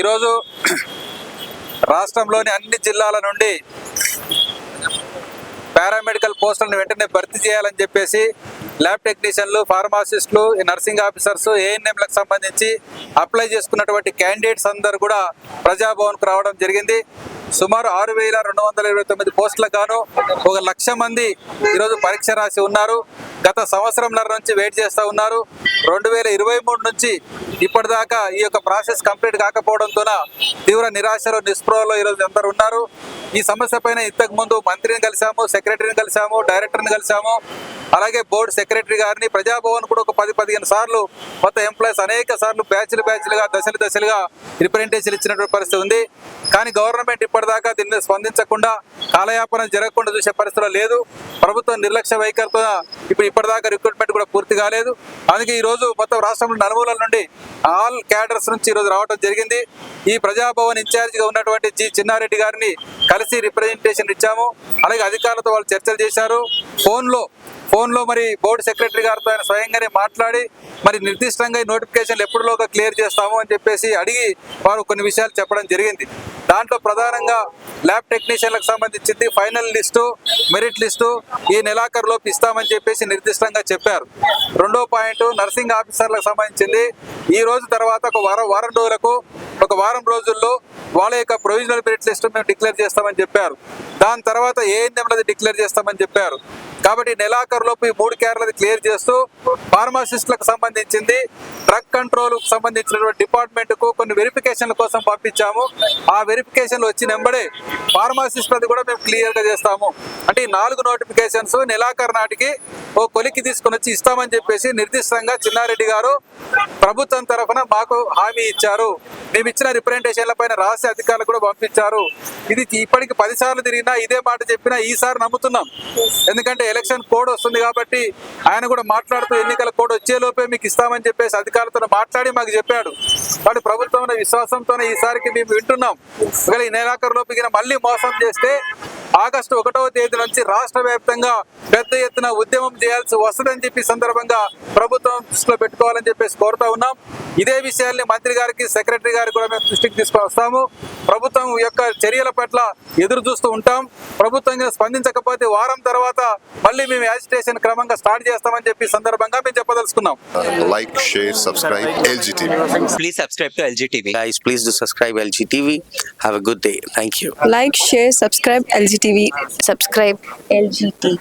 ఈరోజు రాష్ట్రంలోని అన్ని జిల్లాల నుండి పారామెడికల్ పోస్టులను వెంటనే భర్తీ చేయాలని చెప్పేసి ల్యాబ్ టెక్నీషియన్లు ఫార్మాసిస్టులు ఈ నర్సింగ్ ఆఫీసర్స్ ఏఎన్ఎంలకు సంబంధించి అప్లై చేసుకున్నటువంటి క్యాండిడేట్స్ అందరూ కూడా ప్రజాభవన్కు రావడం జరిగింది. సుమారు ఆరు వేల రెండు వందల ఇరవై తొమ్మిది పోస్టులకు గాను ఒక లక్ష మంది ఈరోజు పరీక్ష రాసి ఉన్నారు. గత సంవత్సరంన్నర నుంచి వెయిట్ చేస్తూ ఉన్నారు. రెండు వేల ఇరవై మూడు నుంచి ఇప్పటిదాకా ఈ యొక్క ప్రాసెస్ కంప్లీట్ కాకపోవడంతోన తీవ్ర నిరాశలో నిస్పృహలో ఈరోజు అందరు ఉన్నారు. ఈ సమస్య పైన ఇంతకు ముందు మంత్రిని కలిసాము సెక్రటరీని కలిసాము డైరెక్టర్ని కలిసాము అలాగే బోర్డు సెక్రటరీ గారిని ప్రజాభవన్ కూడా ఒక పది పదిహేను సార్లు మొత్తం ఎంప్లాయీస్ అనేక సార్లు బ్యాచ్లు బ్యాచ్లుగా దశలు దశలుగా రిప్రజెంటేషన్ ఇచ్చినటువంటి పరిస్థితి ఉంది. కానీ గవర్నమెంట్ ఇప్పటిదాకా దీని మీద స్పందించకుండా కాలయాపన జరగకుండా చూసే పరిస్థితిలో లేదు. ప్రభుత్వం నిర్లక్ష్య వైఖరితో ఇప్పుడు ఇప్పటిదాకా రిక్రూట్మెంట్ కూడా పూర్తి కాలేదు. అందుకే ఈ రోజు మొత్తం రాష్ట్రంలో నలుమూలల నుండి ఆల్ క్యాడర్స్ నుంచి ఈరోజు రోజు రావడం జరిగింది. ఈ ప్రజాభవన్ ఇన్ఛార్జిగా ఉన్నటువంటి జి చిన్నారెడ్డి గారిని కలిసి రిప్రజెంటేషన్ ఇచ్చాము. అలాగే అధికారులతో వాళ్ళు చర్చలు చేశారు. ఫోన్లో ఫోన్లో మరి బోర్డు సెక్రటరీ గారితో ఆయన స్వయంగానే మాట్లాడి మరి నిర్దిష్టంగా ఈ నోటిఫికేషన్లు ఎప్పుడులోగా క్లియర్ చేస్తాము అని చెప్పేసి అడిగి వారు కొన్ని విషయాలు చెప్పడం జరిగింది. దాంట్లో ప్రధానంగా ల్యాబ్ టెక్నీషియన్లకు సంబంధించింది ఫైనల్ లిస్టు మెరిట్ లిస్టు ఈ నెలాఖరులోపు ఇస్తామని చెప్పేసి నిర్దిష్టంగా చెప్పారు. రెండో పాయింట్ నర్సింగ్ ఆఫీసర్లకు సంబంధించింది. ఈ రోజు తర్వాత ఒక వారం వారం రోజులకు ఒక వారం రోజుల్లో వాళ్ళ యొక్క ప్రొవిజనల్ మెరిట్ లిస్ట్ మేము డిక్లేర్ చేస్తామని చెప్పారు. దాని తర్వాత ఏఎన్ఎంలది డిక్లేర్ చేస్తామని చెప్పారు. కాబట్టి నెలాఖరులోపు ఈ మూడు కేరళది క్లియర్ చేస్తూ ఫార్మాసిస్టులకు సంబంధించింది డ్రగ్ కంట్రోల్ సంబంధించినటువంటి డిపార్ట్మెంట్కు కొన్ని వెరిఫికేషన్ల కోసం పంపించాము. ఆ వెరిఫికేషన్లు వచ్చిన వెంబడే ఫార్మాసిస్టులది కూడా మేము క్లియర్గా చేస్తాము. అంటే ఈ నాలుగు నోటిఫికేషన్స్ నెలాఖరు నాటికి ఓ కొలికి తీసుకుని వచ్చి ఇస్తామని చెప్పేసి నిర్దిష్టంగా చిన్నారెడ్డి గారు ప్రభుత్వం తరఫున మాకు హామీ ఇచ్చారు. మేము ఇచ్చిన రిప్రజెంటేషన్ల పైన రాసి అధికారులు కూడా పంపించారు. ఇది ఇప్పటికి పది సార్లు తిరిగినా ఇదే మాట చెప్పినా ఈసారి నమ్ముతున్నాం. ఎందుకంటే ఎలక్షన్ కోడ్ వస్తుంది కాబట్టి ఆయన కూడా మాట్లాడుతూ ఎన్నికల కోడ్ వచ్చేలోపే మీకు ఇస్తామని చెప్పేసి అధికారులతో మాట్లాడి మాకు చెప్పాడు. కాబట్టి ప్రభుత్వం విశ్వాసంతోనే ఈసారికి మేము వింటున్నాం. ఒకవేళ ఈ నెలాఖరు లోపు మళ్ళీ మోసం చేస్తే ఆగస్టు ఒకటవ తేదీ నుంచి రాష్ట్ర వ్యాప్తంగా పెద్ద ఎత్తున ఉద్యమం చేయాల్సి వస్తుందని చెప్పి సందర్భంగా ప్రభుత్వం దృష్టిలో పెట్టుకోవాలని చెప్పేసి కోరుతా ఉన్నాం ఇదే విషయాల్ని మంత్రి గారికి సెక్రటరీ గారికి కూడా మేము దృష్టికి తీసుకొని వస్తాము ప్రభుత్వం యొక్క చర్యల పట్ల ఎదురు చూస్తూ ఉంటాం ప్రభుత్వం స్పందించకపోతే వారం తర్వాత మళ్ళీ మేము యాజిటేషన్ క్రమంగా స్టార్ట్ చేస్తామని చెప్పి సందర్భంగా మేము చెప్పదలుచుకున్నాం like, share, subscribe, LGTV. Please subscribe to LGTV. Guys, please do subscribe LG TV. Have a good day. Thank you. like, TV subscribe L G T